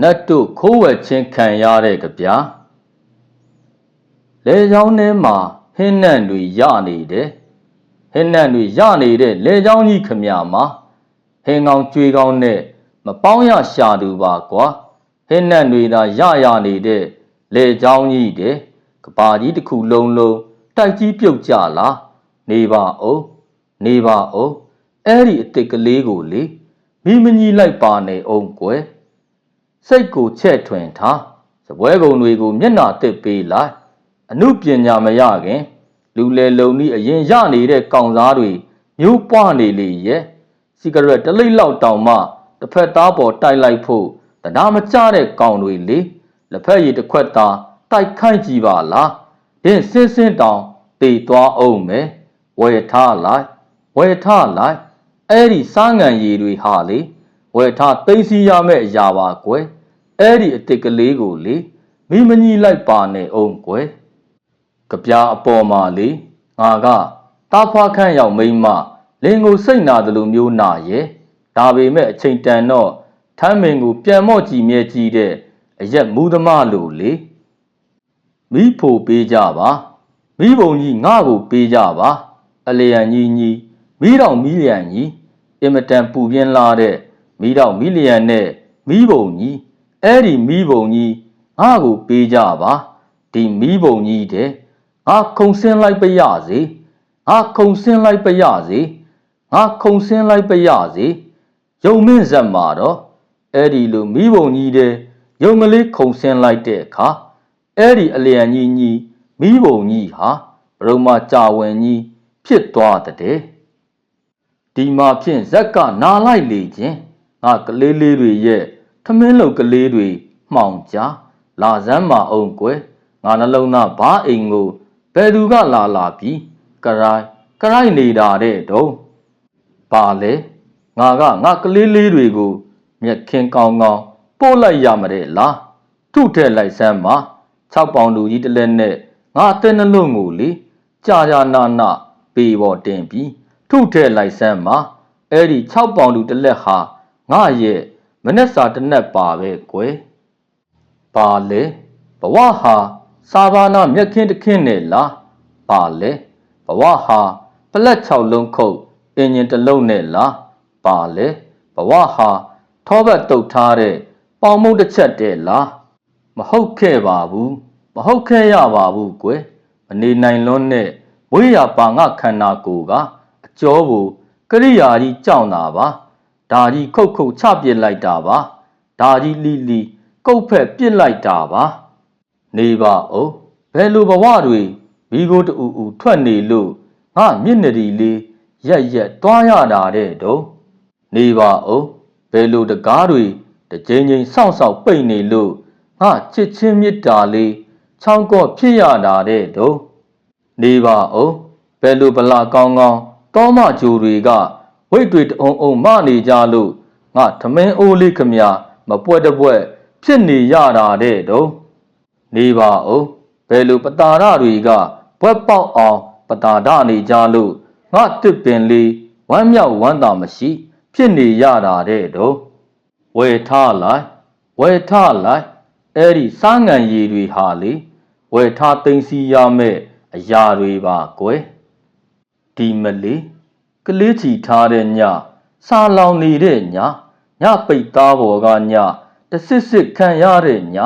နတ်တို့ခိုးဝယ်ချင်းခံရတဲ့ကြပြာလေချောင်းထဲမှာဟင်းနံ့တွေရနေတယ်ဟင်းနံ့တွေရနေတဲ့လေချောင်းကြီးခမမှာဟင်းကောင်းကြွေကောင်းနဲ့မပေါင်းရရှာသူပါကွာဟင်းနံ့တွေသာရရနေတဲ့လေချောင်းကြီးတဲ့ကပါကြီးတစ်ခုလုံးလုံးတိုက်ကြီးပြုတ်ကြလားနေပါဦးနေပါဦးအဲ့ဒီအစ်စ်ကလေးကိုလေမိမကြီးလိုက်ပါနေအောင်ကွယ် စိတ်ကိုချဲ့ထွင်ထားစပွဲကုံတွေကိုမျက်နှာတစ်ပေးလိုက်အမှုပညာမရခင် လူလေလုံဤအရင်ရနေတဲ့ကောင်စားတွေမျိုးပွားနေလေရဲ့စီဂရက်တစ်လိတ်လောက်တောင်မှတစ်ဖက်သားပေါ်တိုက်လိုက်ဖို့တရားမကျတဲ့ကောင်တွေလေလက်ဖက်ရည်တစ်ခွက်သားတိုက်ခိုက်ကြည့်ပါလားဒင်းစင်းစင်းတောင်တေသွားအောင်မယ်ဝယ်ထားလိုက်ဝယ်ထားလိုက်အဲ့ဒီစားငံရည်တွေဟာလေ ဝယ်ထားသိမ်းစီရမယ့်အရာပါကွယ်အဲ့ဒီအစ်စ်ကလေးကိုလေမိမကြီးလိုက်ပါနဲ့အောင်ကွယ်ကြပြာအပေါ်မှာလေငါကတားဖွားခန့်ရောက်မိန်းမလင်ကိုစိတ်နာတယ်လို့မျိုးနာရဲ့ဒါပေမဲ့အချိန်တန်တော့ထမ်းမင်ကိုပြန်မော့ကြည့်မြဲကြည့်တဲ့အရက်မူသမားလို့လေမိဖို့ပေးကြပါမိဘုံကြီးငါ့ကိုပေးကြပါအလျံကြီးကြီးမိတော်မိလျံကြီးအင်မတန်ပူပြင်းလာတဲ့ မိတော်မိလျံနဲ့မိဘုံကြီးအဲ့ဒီမိဘုံကြီးငါ့ကိုပေးကြပါဒီမိဘုံကြီးတဲ့ငါခုံစင်းလိုက်ပရစေငါခုံစင်းလိုက်ပရစေငါခုံစင်းလိုက်ပရစေယုံမင်းဇက်မှာတော့အဲ့ဒီလိုမိဘုံကြီးတဲ့ယုံကလေးခုံစင်းလိုက်တဲ့အခါအဲ့ဒီအလျံကြီးကြီးမိဘုံကြီးဟာဘရုံမကြာဝင်ကြီးဖြစ်သွားတဲ့ဒီမှာဖြင့်ဇက်ကနာလိုက်လေခြင်း ငါကလေးလေးတွေရဲ့ထမင်းလုံကလေးတွေမှောင်ကြားလာစမ်းမအောင်ကွယ်ငါနှလုံးသားဘာအိမ်ကိုဘယ်သူကလာလာပြီးကရိုင်းကရိုင်းနေတာတဲ့တုံးပါလေငါကငါကလေးလေးတွေကိုမြက်ခင်းကောင်းကောင်းပို့လိုက်ရမတဲ့လားထုထဲလိုက်စမ်းပါ6ပေါင်လူကြီးတစ်လက်နဲ့ငါအတဲ့နှလုံးကိုလေကြာကြာနာနာပေပေါ်တင်ပြီးထုထဲလိုက်စမ်းမှာအဲ့ဒီ6ပေါင်လူတစ်လက်ဟာ ငါရဲ့မနက်စာတစ်နက်ပါပဲကွယ်ပါလေဘဝဟာစာဘာနာမြက်ခင်းတစ်ခင်းနဲ့လားပါလေဘဝဟာပလက်6လုံးခုတ်အင်ဂျင်တစ်လုံးနဲ့လားပါလေဘဝဟာထောဘတ်တုတ်ထားတဲ့ပေါင်မုတ်တစ်ချက်တဲ့လားမဟုတ်ခဲ့ပါဘူးမဟုတ်ခဲ့ရပါဘူးကွယ်မနေနိုင်လွန်းနဲ့မွေးရပါငါခန္ဓာကိုယ်ကအကျော်ကိုကရိယာကြီးကြောက်တာပါ ဒါကြီးခုတ်ခုတ်ချပစ်လိုက်တာပါဒါကြီးလီလီကုတ်ဖက်ပစ်လိုက်တာပါနေပါဦးဘယ်လိုဘဝတွေမိโกတူဦးထွက်နေလို့ငါမျက်နှာဒီလေးရက်ရက်တွားရတာတဲ့တုံးနေပါဦးဘယ်လိုတကားတွေတစ်ချိန်ချိန်စောင့်စောင့်ပိတ်နေလို့ငါချစ်ချင်းမြတ်တာလေးချောင်းကော့ဖြစ်ရတာတဲ့တုံးနေပါအောင်ဘယ်လိုဗလာကောင်းကောင်းတောမဂျူတွေက ဝိတ်တွေတအုံအုံမနေကြလို့ငါထမင်းအိုးလေးခမညာမပွက်တပွက်ဖြစ်နေရတာတဲ့တုံးနေပါအောင်ဘယ်လိုပတာရတွေကဘွက်ပေါက်အောင်ပတာဒနေကြလို့ငါတစ်ပင်လေးဝမ်းမြောက်ဝမ်းသာမရှိ ဖြစ်နေရတာတဲ့တုံးဝယ်ထားလိုက်ဝယ်ထားလိုက်အဲ့ဒီစားငံရည်တွေဟာလေဝယ်ထားသိမ်းစီရမယ့်အရာတွေပါကွယ်ဒီမလေး ကလေးချီထားတဲ့ညစာလောင်နေတဲ့ညညပိတ်သားပေါ်ကညတဆစ်စစ်ခံရတဲ့ည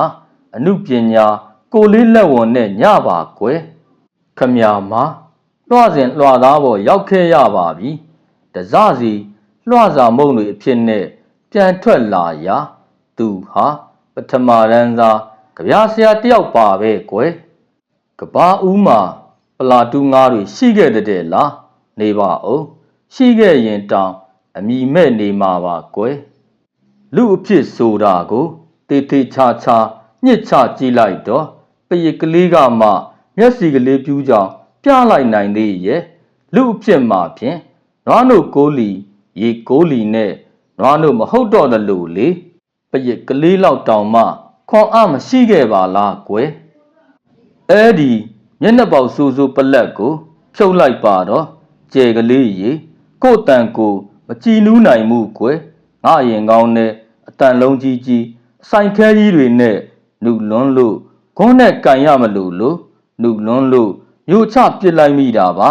အမှုပညာကိုလေးလက်ဝန်နဲ့ညပါကွယ်ခမညာမှာလွှစဉ်လွှသားပေါ်ရောက်ခဲ့ရပါပြီတစစီလွှစာမုံတွေအဖြစ်နဲ့ပြန်ထွက်လာရာသူဟာပထမရန်စာကြပြားဆရာတယောက်ပါပဲကွယ်ကဘာဦးမှာပလာတူငါးတွေရှိခဲ့တဲ့လားနေပါအောင် ရှိခဲ့ရင်တောင်အမိမဲ့နေမှာပါကွယ်လူအဖြစ်ဆိုတာကိုတေတေချာချာညှစ်ချကြည့်လိုက်တော့ပရစ်ကလေးကမှမျက်စီကလေးပြူးကြောင်ပြလိုက်နိုင်သေးရဲ့လူအဖြစ်မှာဖြင့်နွားနို့ကိုးလီရေကိုးလီနဲ့နွားနို့မဟုတ်တော့တယ်လို့လေပရစ်ကလေးလောက်တောင်မှခွန်အားမရှိခဲ့ပါလားကွယ်အဲ့ဒီမျက်နှာပေါက်ဆူဆူပလက်ကိုဖြုတ်လိုက်ပါတော့ကြဲကလေးရေ ကို့တန်ကိုမကြည်နူးနိုင်မှုကွယ်ငါရင်ကောင်းနဲ့အတန်လုံးကြီးကြီးအဆိုင်ခဲကြီးတွေနဲ့နှုတ်လွန်းလို့ခွန်းနဲ့ကန်ရမလို့လို့နှုတ်လွန်းလို့မြို့ချပစ်လိုက်မိတာပါ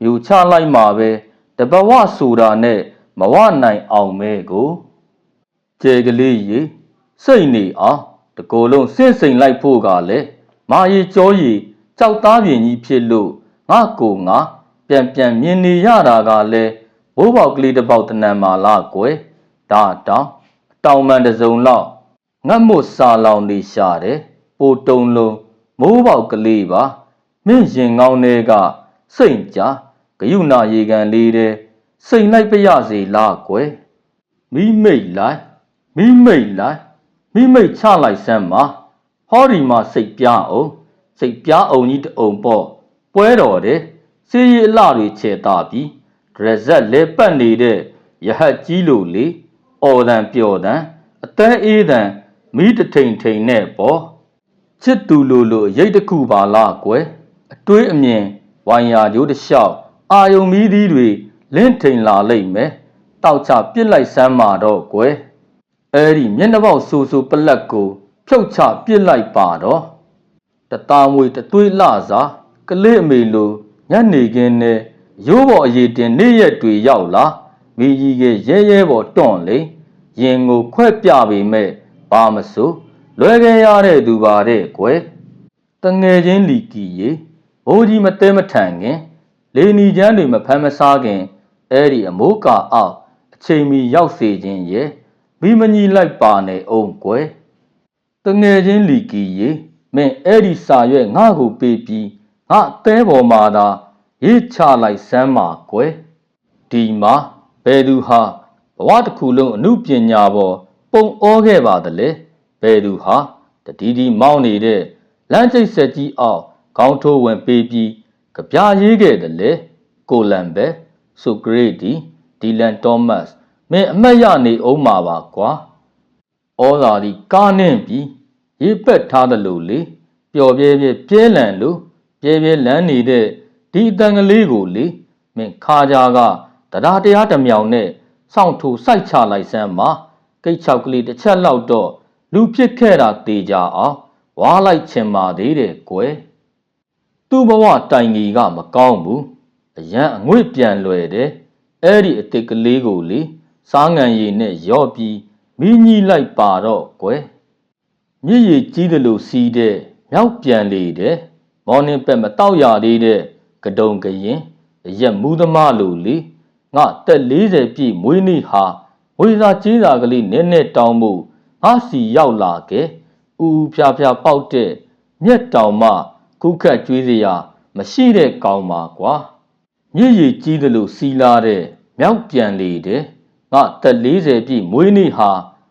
မြို့ချလိုက်မှာပဲတဘဝဆိုတာနဲ့မဝနိုင်အောင်မဲကိုကျဲကလေးရေစိတ်နေအောင်တကိုယ်လုံးစင့်စိမ်လိုက်ဖို့ကလည်းမာရီကြောရီကြောက်သားပြင်းကြီးဖြစ်လို့ငါကိုငါပြန်ပြန်မြင်နေရတာကလည်း ဘိုးပေါက်ကလေးတစ်ပေါက်တနံမာလားကွယ်ဒါတောင်အတောင်မှန်တစ်စုံလောက်ငတ်မို့စာလောင်နေရှာတယ်ပိုတုံလုံးမိုးပေါက်ကလေးပါမင်းရင်ကောင်းတွေကစိတ်ကြဂယုနာရေကန်လေးတဲ့စိတ်လိုက်ပြရစီလားကွယ်မိမိတ်လိုက်မိမိတ်လိုက်မိမိတ်ချလိုက်စမ်းပါဟောဒီမှာစိတ်ပြားအောင်စိတ်ပြားအောင်ကြီးတအုံပေါ့ပွဲတော်တဲ့စီရီအလှတွေခြေတာပြီးဒ ရဇက်လဲပတ်နေတဲ့ရဟတ်ကြီးလို့လေအော်တန်ပျော်တန်အတန်းအေးတန်မိတထိန်ထိန်နဲ့ပေါ့ချစ်သူလိုလိုရိတ်တစ်ခုပါလားကွယ်အတွေးအမြင်ဝိုင်ယာကျိုးတစ်လျှောက်အာယုံမီးသီးတွေလင့်ထိန်လာလိမ့်မယ်တောက်ချပြစ်လိုက်စမ်းမာတော့ကွယ်အဲ့ဒီမျက်နှာပေါက်ဆူဆူပလက်ကို ဖြုတ်ချပြစ်လိုက်ပါတော့တသားမွေတသွေးလှစားကလေးအမေလိုညနေခင်းနဲ့ ရိုးပေါ်အရေးတင်နေ့ရက်တွေရောက်လာမိကြီးကရဲရဲပေါ်တွန့်လေရင်ကိုခွဲ့ပြပေမဲ့ဘာမစိုးလွယ်ခဲ့ရတဲ့သူပါတဲ့ကွယ်တငယ်ချင်းလီကီရေဘိုးကြီးမတဲမထန်ခင်လေနီချမ်းတွေမဖမ်းမစားခင်အဲ့ဒီအမိုးကာအောက်အချိန်မီရောက်စေခြင်းရဲ့မိမညီလိုက်ပါနဲ့အောင်ကွယ်တငယ်ချင်းလီကီရေမင်းအဲ့ဒီစာရွက်ငါ့ကိုပေးပြီးငါအသေးပေါ်မှာသာ ရေးချလိုက်စမ်းပါကွယ်ဒီမှာဘယ်သူဟာဘဝတစ်ခုလုံးအမှုပညာပေါ်ပုံဩခဲ့ပါသလဲဘယ်သူဟာတတိဒီမောင်းနေတဲ့လမ်းကျိတ်ဆက်ကြီးအောင်ခေါင်းထိုးဝင်ပေးပြီးကြပြားရေးခဲ့တယ်လေကိုလန်ဘဲဆိုကရေတီဒီလန်တောမတ်မင်းအမတ်ရနေအောင်မှာပါကွာဩလာဒီကားနှင့်ပြီးရေပက်ထားသလိုလေပျော်ပြဲပြဲပြဲလန်လို့ပြဲပြဲလန်းနေတဲ့ ဒီအတန်ကလေးကိုလေမင်းခါကြကတရားတရားတစ်မြောင်နဲ့စောင့်ထိုးစိုက်ချလိုက်စမ်းပါကိတ်ချောက်ကလေးတစ်ချက်လောက်တော့လူဖြစ်ခဲ့တာတေချာအောင်ဝါလိုက်ချင်ပါသေးတယ်ကွယ်သူ့ဘဝတိုင်ကြီးကမကောင်းဘူးအရန်အငွေ့ပြန်လွယ်တယ်အဲ့ဒီအစ်စ်ကလေးကိုလေစားငံရည်နဲ့ရော့ပြီးမိညီလိုက်ပါတော့ကွယ်မြည်ရည်ကြီးတယ်လို့စီးတဲ့မြောက်ပြန်လေတဲ့မော်နင်းပက်မတောက်ရသေးတဲ့ ကဒုံကရင်အရက်မူးသမားလို့လေငါတက်40ပြည့်မွေးနေ့ဟာဝေစာကြီးစာကလေးနည်းနည်းတောင်းမှုငါစီရောက်လာခဲ့ဥဥဖြားဖြားပေါက်တဲ့မျက်တောင်မှခုခတ်ကျွေးစရာမရှိတဲ့ကောင်ပါကွာမြည်ရည်ကြီးတယ်လို့စီလာတဲ့မြောက်ပြန်လေတဲ့ငါသက်40ပြည့်မွေးနေ့ဟာ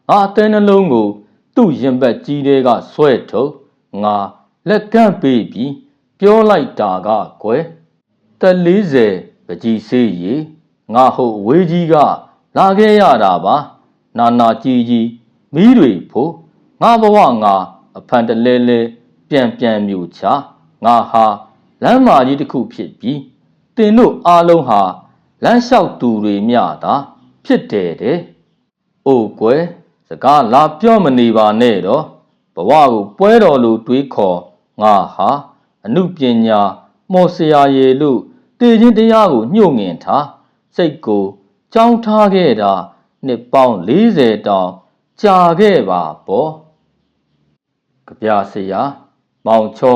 ငါအသေးနှလုံးကို သူ့ရင်ဘတ်ကြီးတဲ့ကဆွဲထုတ်ငါလက်ကန့်ပေးပြီးပြောလိုက်တာကကွယ် သက်40ပကြီးစေးရီငါဟုတ်အဝေးကြီးက လာခဲ့ရတာပါ နာနာကြီးကြီးမီးတွေဖို့ငါဘဝငါအဖန်တလဲလဲပြန်ပြန်မြူချငါဟာလမ်းမာကြီးတစ်ခုဖြစ်ပြီးတင်တို့အားလုံးဟာလမ်းလျှောက်သူတွေမျှသာဖြစ်တယ်တဲ့။အိုကွယ်စကားလာပြောမနေပါနဲ့တော့ဘဝကိုပွဲတော်လိုတွေးခေါ်ငါဟာအမှုပညာမော်စရာရည်လို့ တည်ခြင်းတရားကိုညှို့ငင်ထားစိတ်ကိုကြောင်းထားခဲ့တာနှစ်ပေါင်း40တောင်ကြာခဲ့ပါပေါ့။ကြပြဆရာမောင်ချော